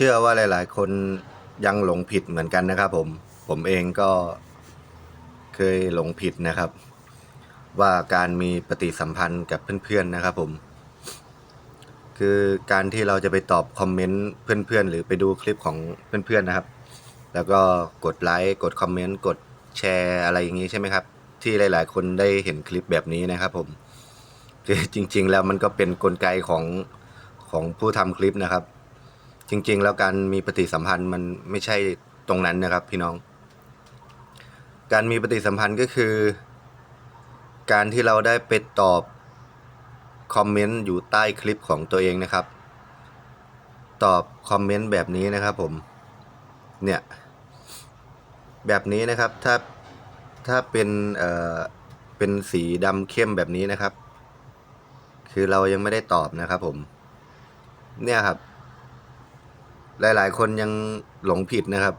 เชื่อว่าหลาย ๆ คนยังหลงผิดเหมือนกันนะครับ ผม ผมเองก็เคยหลงผิดนะครับ ว่าการมีปฏิสัมพันธ์กับเพื่อน ๆ นะครับ ผม คือการที่เราจะไปตอบคอมเมนต์เพื่อน ๆ หรือไปดูคลิปของเพื่อน ๆ นะครับ แล้วก็กดไลค์กดคอมเมนต์กดแชร์อะไรอย่างนี้ใช่ไหมครับ ที่หลาย ๆ คนได้เห็นคลิปแบบนี้นะครับ ผมคือจริง ๆ แล้วมันก็เป็นนกลไกของของผู้ทำคลิปนะครับ จริง ๆ แล้วการมีปฏิสัมพันธ์มันไม่ใช่ตรงนั้นนะครับพี่น้อง การมีปฏิสัมพันธ์ก็คือ การที่เราได้ไปตอบคอมเมนต์อยู่ใต้คลิปของตัวเองนะครับ ตอบคอมเมนต์แบบนี้นะครับผม เนี่ย แบบนี้นะครับถ้าถ้าเป็นเอ่อเป็นสีดำเข้มแบบนี้นะครับ คือเรายังไม่ได้ตอบนะครับผม เนี่ยครับ หลายๆ คนยังหลงผิดนะครับ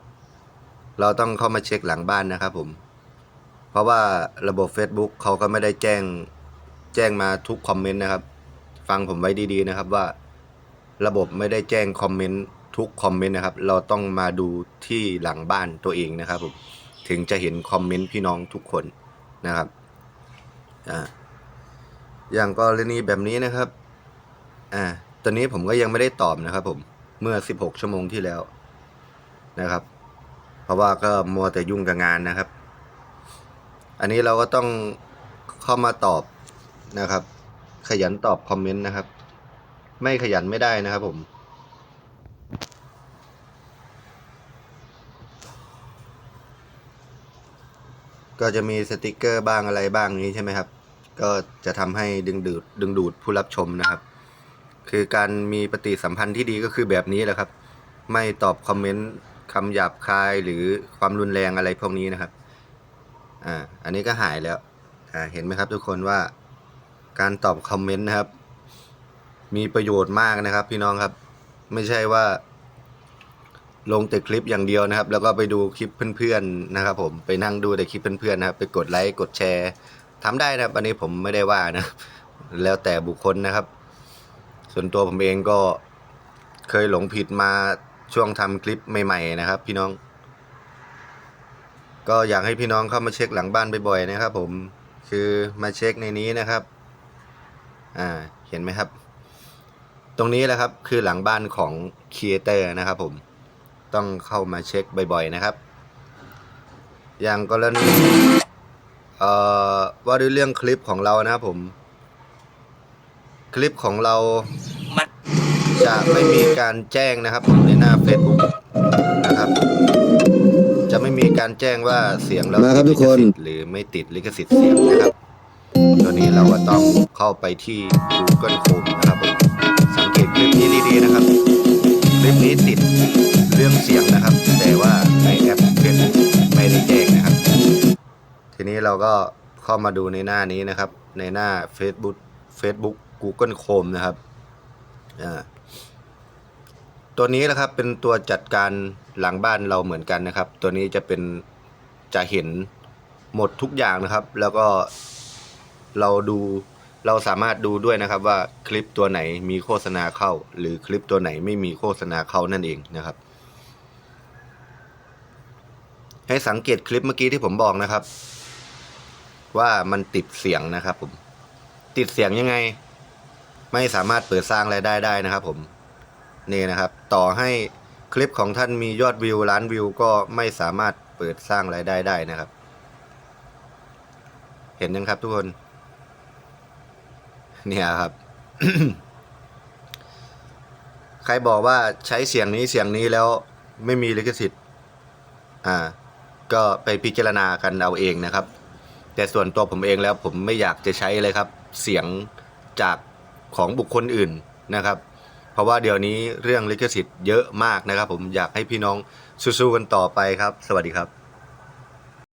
เราต้องเข้ามาเช็คหลังบ้านนะครับผม เพราะว่าระบบ Facebook เขาก็ไม่ได้แจ้งแจ้งมาทุกคอมเมนต์นะครับ ฟังผมไว้ดีๆนะครับว่า ระบบไม่ได้แจ้งคอมเมนต์ทุกคอมเมนต์นะครับ เราต้องมาดูที่หลังบ้านตัวเองนะครับผมถึงจะเห็นคอมเมนต์พี่น้องทุกคนนะครับอ่าอย่างกรณีแบบนี้นะครับอ่าตอนนี้ผมก็ยังไม่ได้ตอบนะครับผม เมื่อ 16 ชั่วโมงที่แล้วนะครับ เพราะว่าก็มัวแต่ยุ่งกับงานนะครับ อันนี้เราก็ต้องเข้ามาตอบนะครับ ขยันตอบคอมเมนต์นะครับ ไม่ขยันไม่ได้นะครับผมก็จะมีสติกเกอร์บ้างอะไรบ้างนี้ใช่ไหมครับ ก็จะทำให้ดึงดูดดึงดูดผู้รับชมนะครับ คือการมีปฏิสัมพันธ์ที่ดีก็คือแบบนี้แหละครับ ไม่ตอบคอมเมนต์คำหยาบคายหรือความรุนแรงอะไรพวกนี้นะครับ อ่า อันนี้ก็หายแล้ว อ่า เห็นไหมครับทุกคนว่า การตอบคอมเมนต์นะครับ มีประโยชน์มากนะครับ พี่น้องครับ ไม่ใช่ว่า ลงแต่คลิปอย่างเดียวนะครับ แล้วก็ไปดูคลิปเพื่อนๆนะครับ ผม ไปนั่งดูแต่คลิปเพื่อนๆนะครับ ไปกดไลค์ กดแชร์ทำได้นะครับ อันนี้ผมไม่ได้ว่านะ แล้วแต่บุคคลนะครับ ส่วนตัวผมเองก็เคยหลงผิดมาช่วงทำคลิปใหม่ๆนะครับ พี่น้อง ก็อยากให้พี่น้องเข้ามาเช็คหลังบ้านบ่อยๆนะครับ ผมคือมาเช็คในนี้นะครับ อ่าเห็นไหมครับ ตรงนี้แหละครับคือหลังบ้านของครีเอเตอร์นะครับ ผมต้องเข้ามาเช็คบ่อยๆนะครับ อย่างกรณีเอ่อว่าด้วยเรื่องคลิปของเรานะครับผม คลิปของเรามันจะไม่มีการแจ้งนะครับในหน้า Facebook นะครับ จะไม่มีการแจ้งว่าเสียงเรามาครับทุกคน ติดลิขสิทธิ์หรือไม่ติดลิขสิทธิ์เสียงนะครับ ตัวนี้เราก็ต้องเข้าไปที่ Google Chrome นะครับผมสังเกตคลิปนี้ดีๆนะครับ คลิปนี้ติดเรื่องเสียงนะครับ แต่ว่าในแอป Facebook ไม่ได้แจ้งนะครับ ทีนี้เราก็เข้ามาดูในหน้านี้นะครับ ในหน้า Facebook Facebook Google Chrome นะครับตัวนี้นะครับเป็นตัวจัดการหลังบ้านเราเหมือนกันนะครับ ตัวนี้จะเป็นจะเห็นหมดทุกอย่างนะครับ แล้วก็เราดูเราสามารถดูด้วยนะครับว่าคลิปตัวไหนมีโฆษณาเข้า หรือคลิปตัวไหนไม่มีโฆษณาเข้านั่นเองนะครับ ให้สังเกตคลิปเมื่อกี้ที่ผมบอกนะครับ ว่ามันติดเสียงนะครับผมติดเสียงยังไง ไม่สามารถเปิดสร้างรายได้ได้นะครับผมนี่นะครับ ต่อให้คลิปของท่านมียอดวิวล้านวิวก็ไม่สามารถเปิดสร้างรายได้ได้นะครับ เห็นยังครับทุกคน เนี่ยครับ ใครบอกว่าใช้เสียงนี้เสียงนี้แล้วไม่มีลิขสิทธิ์ อ่า ก็ไปพิจารณากันเอาเองนะครับ แต่ส่วนตัวผมเองแล้วผมไม่อยากจะใช้เลยครับ เสียงจาก ของบุคคลอื่นนะครับ เพราะว่าเดี๋ยวนี้เรื่องลิขสิทธิ์เยอะมากนะครับ ผมอยากให้พี่น้องสู้ๆกันต่อไปครับ สวัสดีครับ